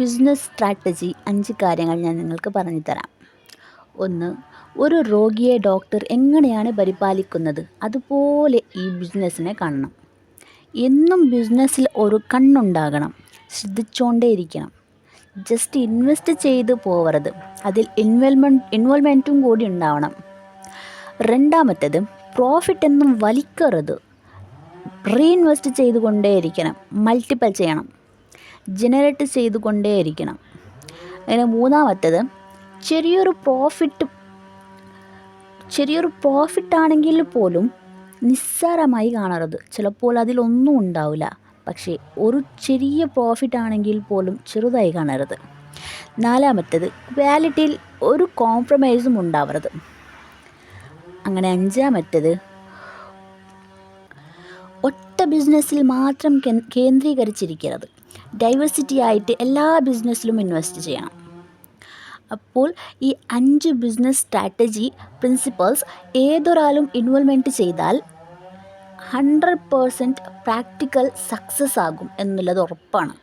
Business strategy അഞ്ച് കാര്യങ്ങൾ ഞാൻ നിങ്ങൾക്ക് പറഞ്ഞു തരാം ഒന്ന് ഒരു രോഗിയെ ഡോക്ടർ എങ്ങനെയാണ് പരിപാലിക്കുന്നത്? അതുപോലെ ഈ ബിസിനസ്സിനെ കാണണം. എന്നും ബിസിനസ്സിൽ ഒരു കണ്ണുണ്ടാകണം. ശ്രദ്ധിച്ചുകൊണ്ടേയിരിക്കണം ജസ്റ്റ് ഇൻവെസ്റ്റ് ചെയ്ത് പോവരുത്. അതിൽ ഇൻവോൾവ്മെന്റ് ഇൻവോൾവ്മെന്റും കൂടി ഉണ്ടാവണം. രണ്ടാമത്തേത് പ്രോഫിറ്റ് എന്നും വലിക്കരുത്. റീഇൻവെസ്റ്റ് ചെയ്തുകൊണ്ടേയിരിക്കണം. മൾട്ടിപ്പിൾ ചെയ്യണം. ജനറേറ്റ് ചെയ്തുകൊണ്ടേയിരിക്കണം. അങ്ങനെ മൂന്നാമത്തേത് ചെറിയൊരു പ്രോഫിറ്റ് ചെറിയൊരു പ്രോഫിറ്റ് ആണെങ്കിൽ പോലും നിസ്സാരമായി കാണരുത്. ചിലപ്പോൾ അതിലൊന്നും ഉണ്ടാവില്ല. പക്ഷേ ഒരു ചെറിയ പ്രോഫിറ്റ് ആണെങ്കിൽ പോലും ചെറുതായി കാണരുത്. നാലാമത്തേത് ക്വാലിറ്റിയിൽ ഒരു കോംപ്രമൈസും ഉണ്ടാവരുത്. അങ്ങനെ അഞ്ചാമത്തേത് ഒറ്റ ബിസിനസ്സിൽ മാത്രം കേന്ദ്രീകരിച്ചിരിക്കരുത്. ഡൈവേഴ്സിറ്റി ആയിട്ട് എല്ലാ ബിസിനസ്സിലും ഇൻവെസ്റ്റ് ചെയ്യണം. അപ്പോൾ ഈ അഞ്ച് ബിസിനസ് സ്ട്രാറ്റജി പ്രിൻസിപ്പൾസ് ഏതൊരാളും ഇൻവോൾവ്മെന്റ് ചെയ്താൽ ഹൺഡ്രഡ് പേഴ്സന്റ് പ്രാക്ടിക്കൽ സക്സസ് ആകും എന്നുള്ളത് ഉറപ്പാണ്.